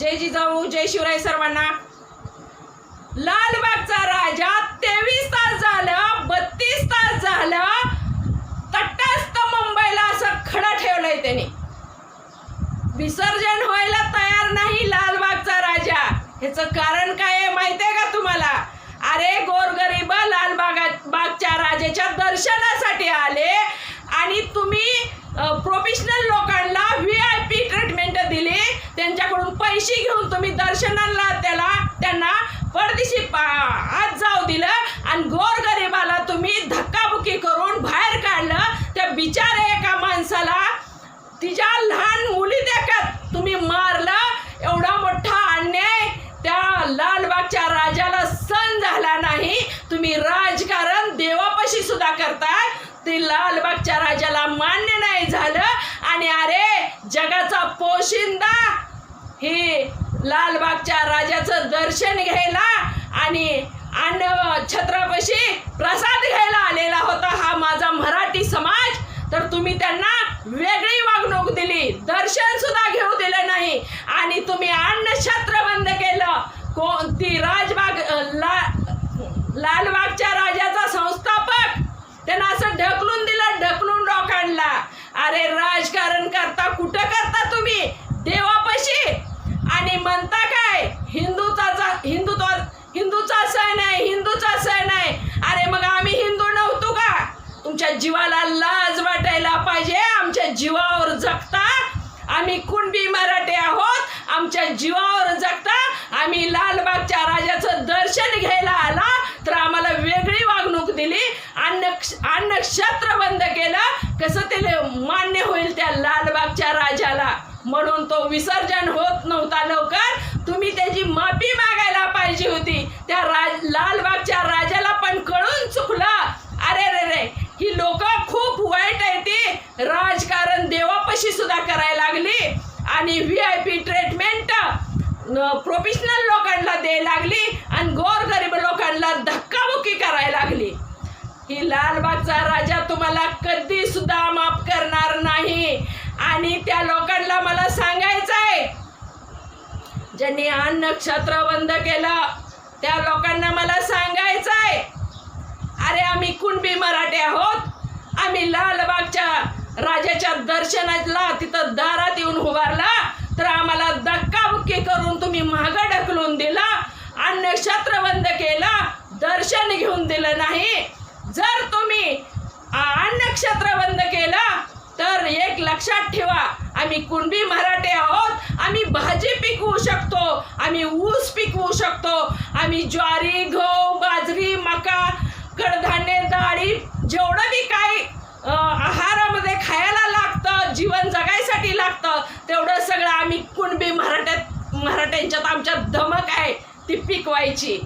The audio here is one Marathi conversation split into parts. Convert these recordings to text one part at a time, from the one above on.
जय जिजाऊ जय शिवराय सर्वांना. लालबागचा राजा तेवीस तास झालं बत्तीस तास झालं. तटस्थ मुंबईला असं खडं ठेवलंय त्याने. विसर्जन व्हायला तयार नाही लालबागचा राजा. ह्याचं कारण काय आहे माहितीये का तुम्हाला? अरे गोरगरीब लालबागा बागच्या राजाच्या दर्शनासाठी आले आणि तुम्ही प्रोफेशनल लोकांना व्ही आय पी ट्रीटमेंट दिली त्यांच्याकडून पैसे घेऊन तुम्ही दर्शनाला त्याला त्यांना परदेशी पा- आत जाऊ दिलं आणि गोरगरिबाला तुम्ही धक्काबुक्की करून बाहेर काढलं. त्या बिचारे एका माणसाला तिच्या लहान मुली देखत तुम्ही मारलं. एवढा मोठा अन्याय. त्या लालबागच्या राजाला सण झाला नाही. तुम्ही राजकारण देवापाशी सुद्धा करताय. ते लालबागच्या राजाला मान्य नाही झालं. आणि अरे जगाचा पोशिंदा हे लालबागच्या राजाचं दर्शन घ्यायला आणि अन्न छत्रापाशी प्रसाद घ्यायला आलेला होता हा माझा मराठी समाज. तर तुम्ही त्यांना वेगळी वागणूक दिली. दर्शन सुद्धा घेऊ दिलं नाही. आणि तुम्ही अन्न छत्र बंद केलं. कोणती राजबाग ला लालबागच्या राजाचा संस्थापक. त्यांना असं ढकलून दिलं ढकलून रॉक आणला. अरे राजकारण करता कुठं करता तुम्ही? देवापाशी. आणि म्हणता काय? हिंदूचा हिंदुत्व हिंदूचा सण आहे हिंदूचा सण आहे. अरे मग आम्ही हिंदू नव्हतो का? तुमच्या जीवाला लाज वाटायला पाहिजे. आमच्या जीवावर जगता. आम्ही कुणबी मराठी आहोत. आमच्या जीवावर जगता. आम्ही लालबागच्या राजाचं दर्शन घ्यायला आला. तर आम्हाला वेगळी वागणूक दिली. अन्न अन्नक्षत्र बंद केलं. कसं ते मान्य होईल त्या म्हणून तो विसर्जन होत नव्हता लवकर. तुम्ही त्याची माफी मागायला पाहिजे होती. त्या राज लालबागच्या राजाला पण कळून चुकलं. अरे रे रे ही लोक खूप वाईट आहे ती. राजकारण देवापाशी सुद्धा करायला लागली. आणि V I P treatment professional लोकांना द्यायला लागली. आणि गोरगरीब लोकांना धक्काबुक्की करायला लागली. ही लालबागचा राजा तुम्हाला कधी सुद्धा माफ आणि त्या लोकांना मला सांगायचं आहे ज्यांनी अन्न नक्षत्र बंद केलं त्या लोकांना मला सांगायचं आहे अरे आम्ही कुणबी मराठी आहोत? आम्ही लालबागच्या राजाच्या दर्शनाला तिथं दारात येऊन उभारला. तर आम्हाला धक्काबुक्की करून तुम्ही मागं ढकलून दिला. अन्न क्षत्र बंद केला. दर्शन घेऊन दिलं नाही. जर तुम्ही अन्न क्षत्र बंद केलं लक्षात ठेवा आम्ही कुणबी मराठे आहोत आम्ही भाजी पिकवू शकतो आम्ही ऊस पिकवू शकतो आम्ही ज्वारी गहू बाजरी मका कडधान्य डाळी जेवढं बी काही आहारामध्ये खायला लागतं जीवन जगायसाठी लागतं तेवढं सगळं आम्ही कुणबी मराठ्यात मराठ्यांच्यात आमच्यात धमक आहे ती पिकवायची.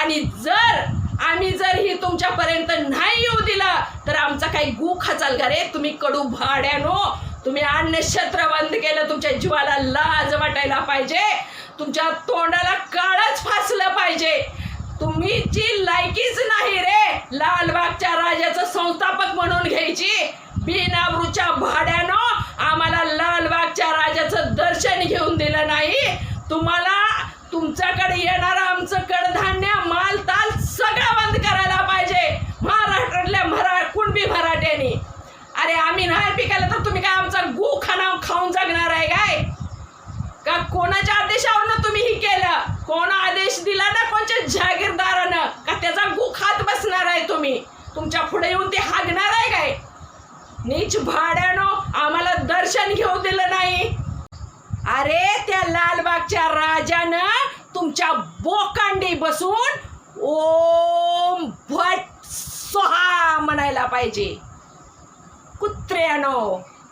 आणि जर आम्ही जर ही तुमच्यापर्यंत नाही येऊ दिलं तर आमचा काही गू खाचाल का रे? तुम्ही कडू भाड्यानो तुम्ही अन्न छत्र बंद केलं तुमच्या जीवाला लाज वाटायला पाहिजे. तुमच्या तोंडाला काळच फासलं पाहिजे. तुम्ही जी लायकीच नाही रे लालबागच्या राजाचं संस्थापक म्हणून घ्यायची. बिनाबरूच्या भाड्यानं आम्हाला लालबागच्या राजाचं दर्शन घेऊन दिलं नाही. तुम्हाला तुमच्याकडे येणारं आमचं कडधान्य माल ताल सगळं बंद करायला पाहिजे. महाराष्ट्रातल्या मरा कुणबी मराठ्यांनी. अरे आम्ही नाही पिकायला तर तुम्ही आमचा गु खाना खाऊन जगणार आहे काय? का कोणाच्या आदेशावरनं तुम्ही ही केलं? कोण आदेश दिला ना कोणच्या जागीरदारानं? का त्याचा गु खात बसणार आहे तुम्ही? तुमच्यापुढे येऊन ते हागणार आहे काय? नीच भाड्यानं आम्हाला दर्शन घेऊ दिलं नाही. अरे त्या लालबागच्या राजानं तुमच्या बोकांडी बसून ओम भट सोहा म्हणायला पाहिजे. कुत्र्यानो.